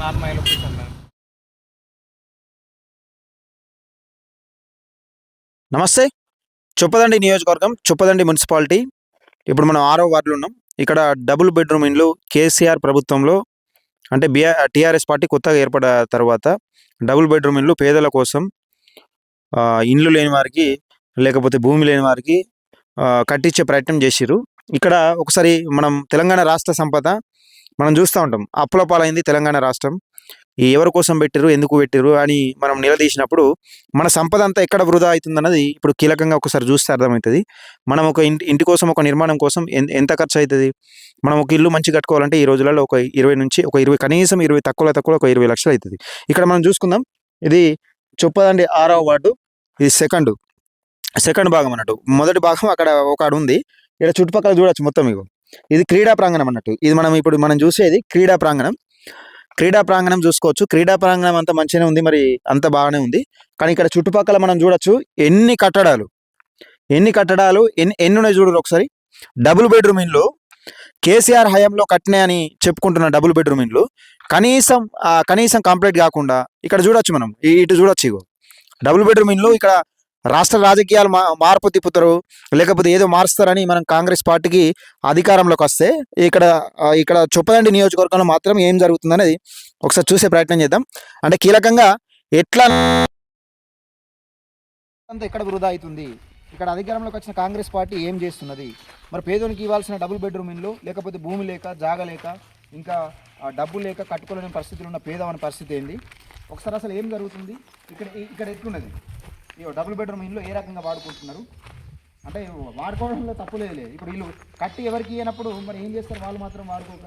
Non my location ma'am నమస్తే. చొప్పదండి నియోజకవర్గం Choppadandi municipality. ఇప్పుడు మనం ఆరో వార్డులో ఉన్నాం. ఇక్కడ డబుల్ బెడ్రూమ్ ఇండ్లు కేసీఆర్ ప్రభుత్వంలో అంటే బిఆర్ టీఆర్ఎస్ పార్టీ కొత్తగా ఏర్పడిన తర్వాత డబుల్ బెడ్రూమ్ ఇండ్లు పేదల కోసం ఇండ్లు లేని వారికి లేకపోతే భూమి లేని వారికి కట్టించే ప్రయత్నం చేసిరు ఇక్కడ ఒకసారి మనం తెలంగాణ రాష్ట్ర సంపద మనం చూస్తూ ఉంటాం. అప్పుల పాలైంది తెలంగాణ రాష్ట్రం. ఎవరి కోసం పెట్టిర్రు ఎందుకు పెట్టిర్రు అని మనం నిలదీసినప్పుడు మన సంపద అంతా ఎక్కడ వృధా అవుతుందన్నది ఇప్పుడు కీలకంగా ఒకసారి చూస్తే అర్థమవుతుంది. మనం ఒక ఇంటి ఇంటి కోసం ఒక నిర్మాణం కోసం ఎంత ఖర్చు అవుతుంది మనం ఒక ఇల్లు మంచి కట్టుకోవాలంటే ఈ రోజులలో ఒక ఇరవై నుంచి ఒక ఇరవై కనీసం ఇరవై తక్కువలో తక్కువ ఒక ఇరవై లక్షలు అవుతుంది ఇక్కడ మనం చూసుకుందాం. ఇది చొప్పదండి ఆరవ వార్డు ఇది సెకండ్. సెకండ్ భాగం అన్నట్టు. మొదటి భాగం అక్కడ ఒక ఆడు ఉంది ఇక్కడ చుట్టుపక్కల చూడొచ్చు మొత్తం మీకు. ఇది క్రీడా ప్రాంగణం అన్నట్టు. ఇది మనం ఇప్పుడు మనం చూసేది క్రీడా ప్రాంగణం. క్రీడా ప్రాంగణం చూసుకోవచ్చు. క్రీడా ప్రాంగణం అంత మంచిగానే ఉంది మరి అంత బాగానే ఉంది. కానీ ఇక్కడ చుట్టుపక్కల మనం చూడొచ్చు ఎన్ని కట్టడాలు. ఎన్ని కట్టడాలు ఎన్ని ఎన్ని ఉన్నాయి చూడరు ఒకసారి. డబుల్ బెడ్రూమ్ ఇండ్లు కేసీఆర్ హయాంలో కట్టినాయని చెప్పుకుంటున్న డబుల్ బెడ్రూమ్ ఇండ్లు కనీసం కనీసం కంప్లీట్ కాకుండా ఇక్కడ చూడొచ్చు మనం. ఇటు చూడొచ్చు ఇగో. డబుల్ బెడ్రూమ్ ఇండ్లు ఇక్కడ రాష్ట్ర రాజకీయాలు మా మార్పు తిప్పుతారు లేకపోతే ఏదో మారుస్తారని మనం కాంగ్రెస్ పార్టీకి అధికారంలోకి వస్తే ఇక్కడ ఇక్కడ చొప్పదండి నియోజకవర్గంలో మాత్రం ఏం జరుగుతుందనేది ఒకసారి చూసే ప్రయత్నం చేద్దాం. అంటే కీలకంగా ఎట్లా అంతా ఎక్కడ వృధా అవుతుంది? ఇక్కడ అధికారంలోకి వచ్చిన కాంగ్రెస్ పార్టీ ఏం చేస్తున్నది? మరి పేదోనికి ఇవ్వాల్సిన డబుల్ బెడ్రూమ్ ఇల్లు లేకపోతే భూమి లేక జాగ లేక ఇంకా డబ్బు లేక కట్టుకోలేని పరిస్థితులు ఉన్న పేదవాని పరిస్థితి ఏంది? ఒకసారి అసలు ఏం జరుగుతుంది? ఇక్కడ ఇక్కడ ఎట్లున్నది? ఇగో డబుల్ బెడ్రూమ్ ఇల్లు ఏ రకంగా వాడుకుంటున్నారు? అంటే వాడుకోవడంలో తప్పు లేదు ఇప్పుడు వీళ్ళు కట్టి ఎవరికి ఇవ్వనప్పుడు మరి ఏం చేస్తారు? వాళ్ళు మాత్రం వాడుకోక.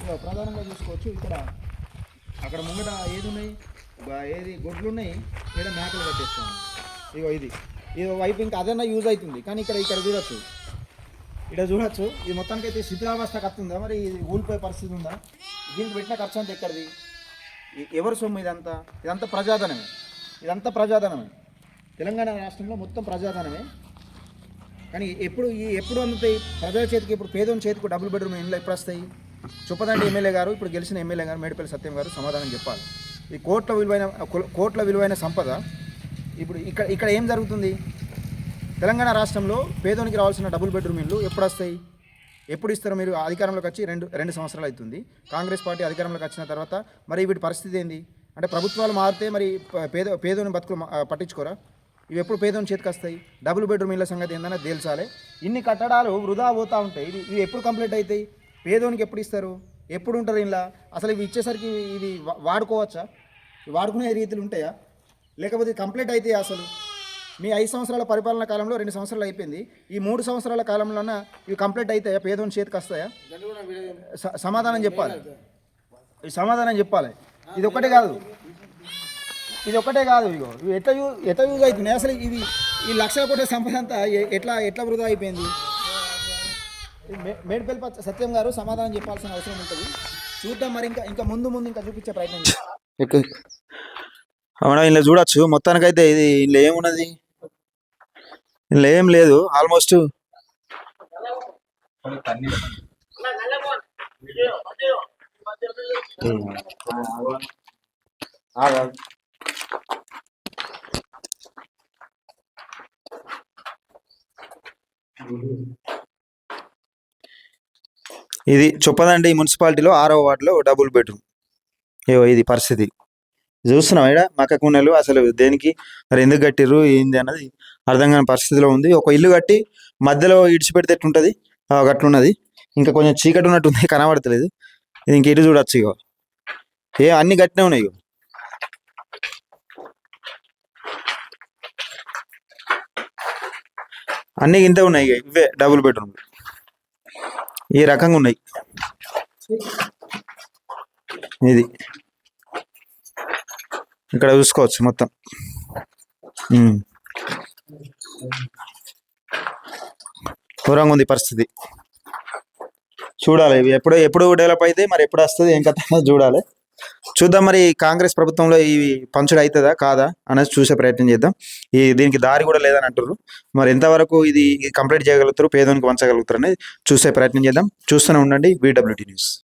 ఇగో ప్రధానంగా చూసుకోవచ్చు ఇక్కడ. అక్కడ ముంగట ఏది ఉన్నాయి? ఏది? గొడ్లు ఉన్నాయి. ఇక్కడ మేకలు కట్టేస్తాను. ఇగో ఇది. ఇది వైపు ఇంకా అదన్నా యూజ్ అవుతుంది. కానీ ఇక్కడ ఇక్కడ చూడొచ్చు. ఇక్కడ చూడొచ్చు. ఇది మొత్తానికి అయితే శిథిలావస్థ కత్తుందా? మరి ఇది ఊలిపోయే పరిస్థితి ఉందా? దీనికి పెట్టిన ఖర్చు అంతా ఎక్కడిది? ఎవరు ఎవరి సొమ్ము ఇదంతా? ఇదంతా ప్రజాధనమే. ఇదంతా ప్రజాధనమే. తెలంగాణ రాష్ట్రంలో మొత్తం ప్రజాధనమే. కానీ ఎప్పుడు ఈ ఎప్పుడు అందుతాయి ప్రజల చేతికి ఇప్పుడు పేదోని చేతికి డబుల్ బెడ్రూమ్ ఇండ్లు ఎప్పుడు వస్తాయి? చొప్పదండి ఎమ్మెల్యే గారు ఇప్పుడు గెలిచిన ఎమ్మెల్యే గారు మేడిపల్లి సత్యం గారు సమాధానం చెప్పాలి. ఈ కోట్ల విలువైన కోట్ల విలువైన సంపద ఇప్పుడు ఇక్కడ ఇక్కడ ఏం జరుగుతుంది? తెలంగాణ రాష్ట్రంలో పేదోనికి రావాల్సిన డబుల్ బెడ్రూమ్ ఇల్లు ఎప్పుడు వస్తాయి? ఎప్పుడు ఇస్తారు మీరు అధికారంలోకి వచ్చి రెండు రెండు సంవత్సరాలు అవుతుంది. కాంగ్రెస్ పార్టీ అధికారంలోకి వచ్చిన తర్వాత మరి వీటి పరిస్థితి ఏంది? అంటే ప్రభుత్వాలు మారితే మరి పేద పేదోని బతుకులు పట్టించుకోరా? ఇవి ఎప్పుడు పేదోని చేతికి వస్తాయి? డబుల్ బెడ్రూమ్ ఇళ్ళ సంగతి ఏందన్నా తేల్చాలి? ఇన్ని కట్టడాలు వృధా పోతూ ఉంటాయి. ఇవి ఇవి ఎప్పుడు కంప్లీట్ అవుతాయి పేదోనికి ఎప్పుడు ఇస్తారు? ఎప్పుడు ఉంటారు ఇలా అసలు ఇవి ఇచ్చేసరికి ఇవి వాడుకోవచ్చా? వాడుకునే రీతులు ఉంటాయా? లేకపోతే కంప్లీట్ అయితే అసలు? మీ ఐదు సంవత్సరాల పరిపాలన కాలంలో రెండు సంవత్సరాలు అయిపోయింది. ఈ మూడు సంవత్సరాల కాలంలోన ఇవి కంప్లీట్ అవుతాయా పేదోని చేతికి వస్తాయా? స- సమాధానం చెప్పాలి. సమాధానం చెప్పాలి. ఇది ఒక్కటే కాదు. ఇది ఒక్కటే కాదు ఇగో. ఇవి ఎట్లా యూ ఎట్లా యూజ్ అసలు ఇది ఈ లక్షల కోట్ల సంపద అంతా ఎట్లా ఎట్లా వృధా అయిపోయింది? ఇది మేడిపల్లి సత్యం గారు సమాధానం చెప్పాల్సిన అవసరం ఉంటుంది. చూద్దాం మరి ఇంకా ఇంకా ముందు ముందు ఇంకా చూపించే ప్రయత్నం అవునా ఇలా చూడొచ్చు. మొత్తానికైతే ఇది ఇలా ఏమున్నది? ఇలా ఏం లేదు. ఆల్మోస్ట్ ఇది చొప్పదండి మున్సిపాలిటీలో ఆరవ వార్డులో డబుల్ బెడ్రూమ్ ఏవో ఇది పరిస్థితి. చూస్తున్నాం ఇక్కడ మక్క కుండలు అసలు దేనికి మరి ఎందుకు కట్టిర్రు ఏంది అన్నది అర్థం కాని పరిస్థితిలో ఉంది. ఒక ఇల్లు కట్టి మధ్యలో ఇడిచిపెడితే ఎట్లుంటది? అట్లున్నది. ఇంకా కొంచెం చీకటి ఉన్నట్టు ఉంది కనబడతలేదు. ఇది ఇంక ఇటు చూడొచ్చు ఇగో. ఏ అన్ని గట్టినే ఉన్నాయి ఇగో. అన్ని ఇంత ఉన్నాయి ఇవే డబుల్ బెడ్రూమ్ ఈ రకంగా ఉన్నాయి. ఇది. ఇక్కడ చూసుకోవచ్చు మొత్తం. ఉమ్. ఘోరంగా ఉంది పరిస్థితి. చూడాలి. ఇవి ఎప్పుడు ఎప్పుడు డెవలప్ అయితే మరి ఎప్పుడు వస్తుంది ఏం కథ చూడాలి. చూద్దాం మరి కాంగ్రెస్ ప్రభుత్వంలో ఇవి పంచుడు అవుతుందా కాదా అనేది చూసే ప్రయత్నం చేద్దాం. ఈ దీనికి దారి కూడా లేదని అంటారు మరి ఎంతవరకు ఇది కంప్లీట్ చేయగలుగుతారు పేదోనికి పంచగలుగుతారు అనేది చూసే ప్రయత్నం చేద్దాం. చూస్తూనే ఉండండి వీడబ్ల్యూటీ న్యూస్.